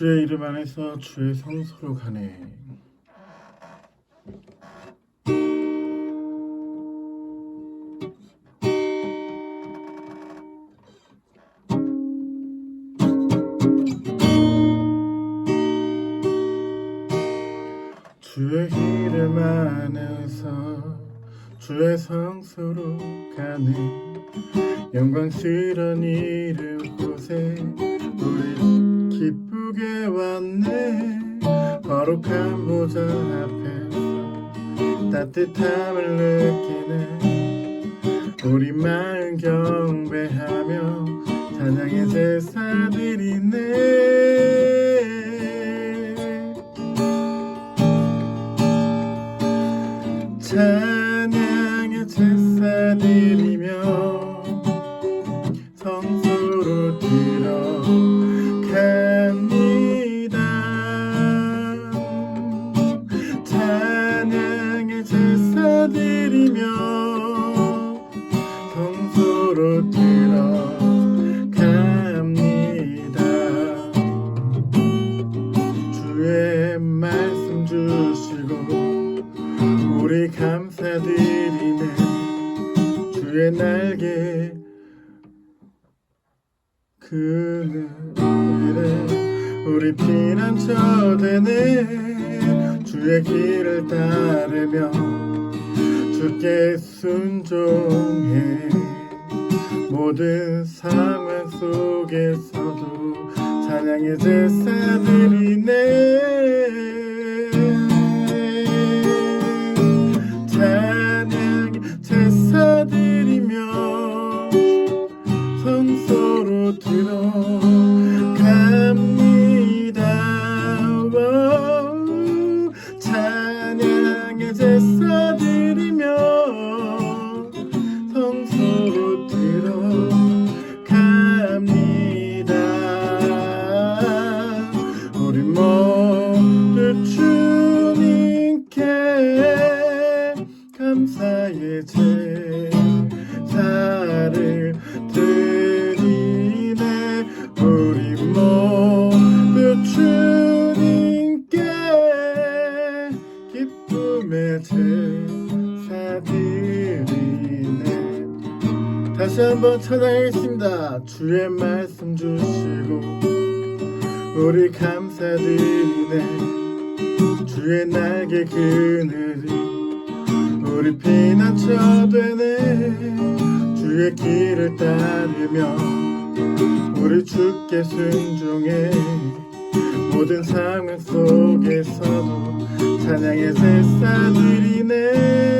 주의 이름 안에서 주의 성소로 가네. 주의 이름 안에서 주의 성소로 가네 영광스런 이름 곳에 우리 기 쁘게 왔네. 거룩한 보좌 앞에서 따뜻함을 느끼네. 우리 마음 경배하며 찬양의 제사 드리네. 찬 말씀 주시고 우리 감사드리네 주의 날개 그늘에 우리 피난처 되네 주의 길을 따르며 주께 순종해 모든 상황 속에서도 찬양의 제사 드리네 드리네. 다시 한번 찬양하겠습니다. 주의 말씀 주시고 우리 감사드리네. 주의 날개 그늘이 우리 피난처 되네. 주의 길을 따르며 우리 주께 순종해. 모든 상황 속에서도 찬양의 제사 드리네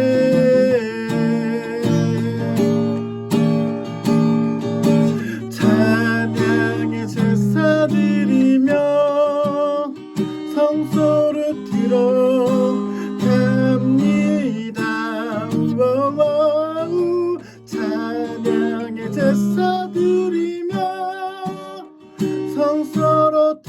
성소로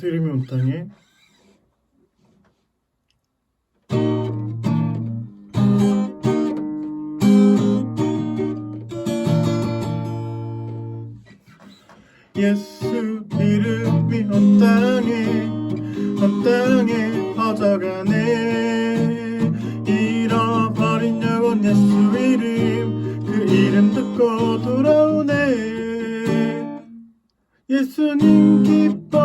예수 이름이 온 땅에 예수 이름이 온 땅에 온 땅에 퍼져가네. 잃어버린 영혼 예수 이름 그 이름 듣고 돌아오네. 예수님 기뻐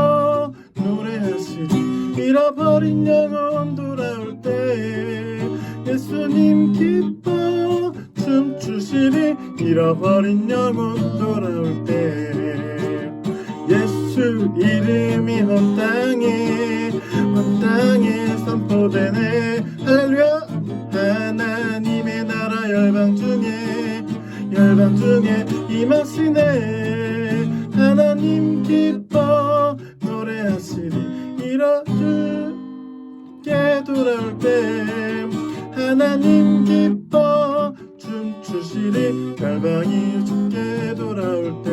잃어버린 영혼 돌아올 때 예수님 기뻐 춤추시리. 잃어버린 영혼 돌아올 때 예수 이름이 온 땅에 온 땅에 선포되네. 할렐루야. 하나님의 나라 열방 중에 열방 중에 임하시네. 하나님 기뻐 노래하시리 이뤄주게 돌아올 때 하나님 기뻐 춤추시리 열방이 죽게 돌아올 때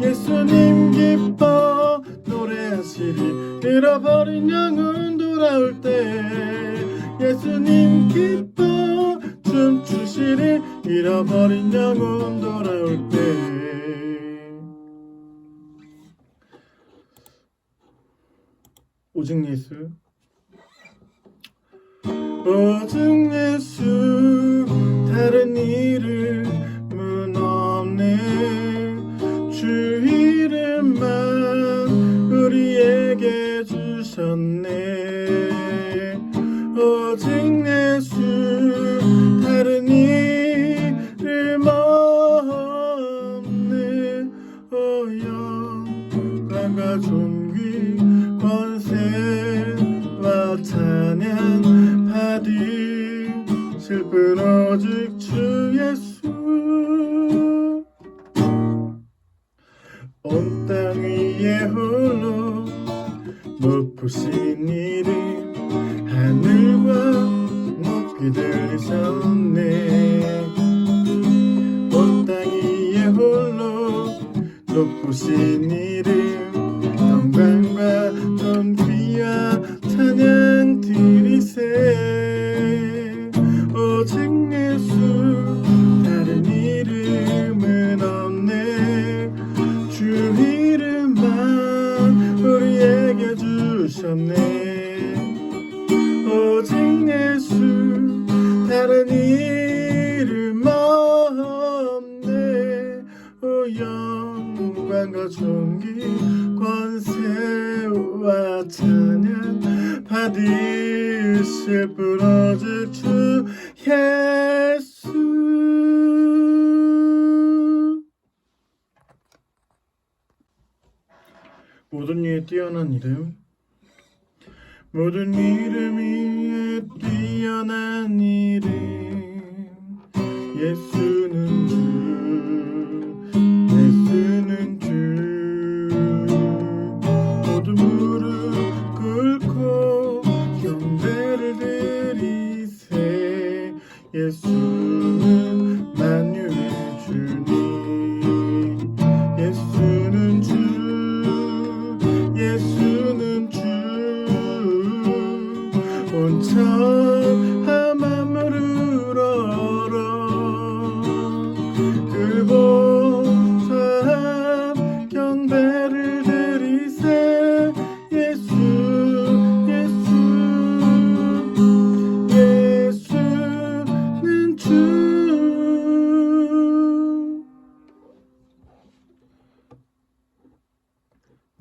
예수님 기뻐 노래하시리 잃어버린 영혼 돌아올 때 예수님 기뻐 춤추시리 잃어버린 영혼 돌아올 때 오직 예수 오직 예수 다른 이름은 없네. 주 이름만 우리에게 주셨네 온 땅 위에 홀로 높으신 이름 하늘과 높이 들리셨네. 온 땅 위에 홀로 높으신 이름 오직 주 예수. 모든 이에 뛰어난 이름. 모든 이름 위에 뛰어난 이름. 예수는 주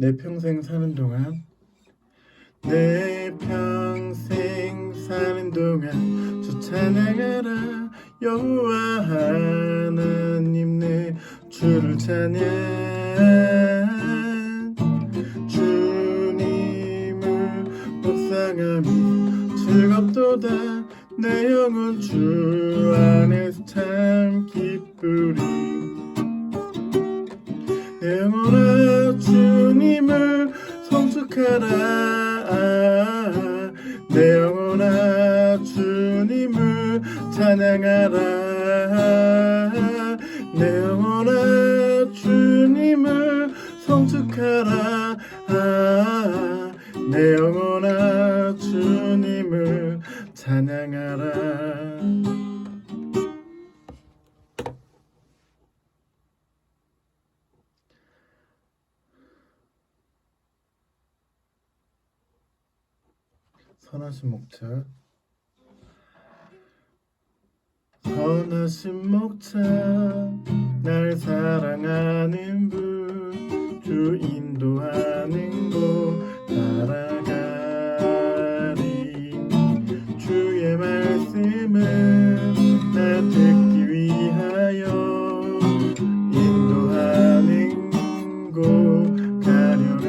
내 평생 사는 동안 내 평생 사는 동안 주 찬양하라 여호와 하나님 내 주를 찬양 찬양하라. 내 영혼아 주님을 성축하라. 아, 내 영혼아 주님을 찬양하라. 선하신 목차 선하신 목자. 날 사랑하는 분 주 인도하는 곳 따라가리. 주의 말씀은 나 듣기 위하여 인도하는 곳 가려네.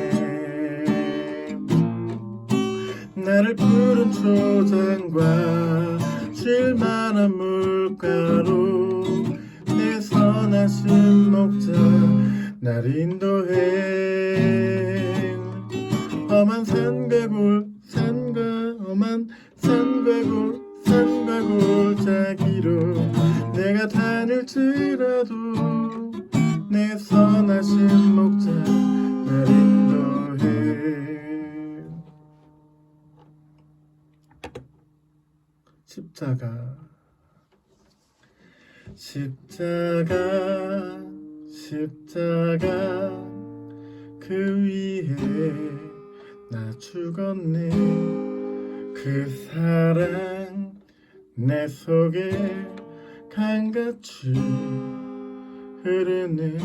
나를 푸른 초장과 물가로 내 선하신 목자 날 인도해. 험한 산과 골 산과 험한 산과 골 산과 골짜기로 내가 다닐지라도 내 선하신 목자 날 인도해. 십자가 십자가 십자가 그 위에 나 죽었네. 그 사랑 내 속에 강같이 흐르는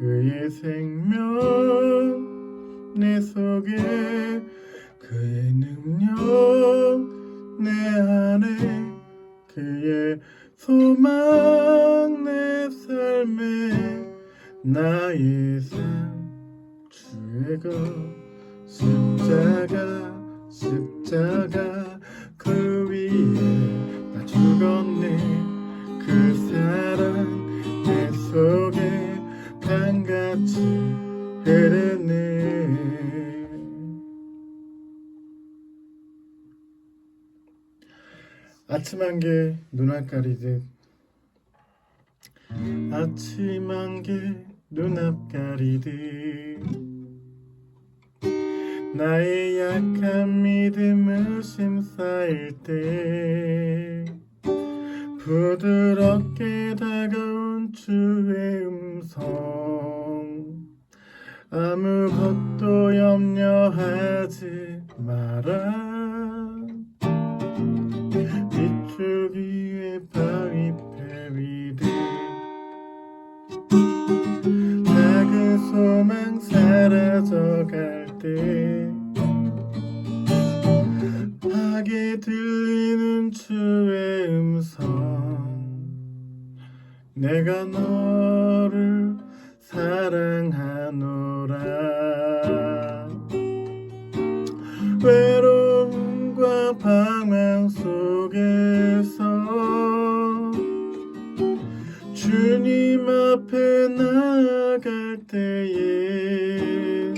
그의 생명 내 속에 그의 능력 내 안에 그의 소망 내 삶에 나의 삶 주의 것 십자가 십자가 아침 한개 눈알 가리듯 아침 한개 눈앞 가리듯 나의 약한 믿음을 심쌓을 때 부드럽게 다가온 주의 음성. 아무것도 염려하지 마라 비추기에 바위 패비듯 작은 소망 사라져갈 때 하게 들리는 주의 음성. 내가 너를 사랑하노 주님 앞에 나아갈 때에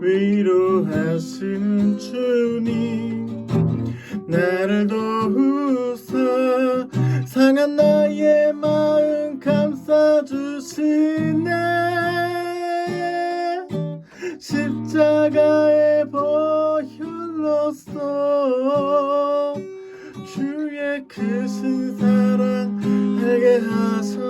위로하시는 주님 나를 도우사 상한 나의 마음 감싸주시네. 십자가의 보혈로써 주의 크신 사랑 알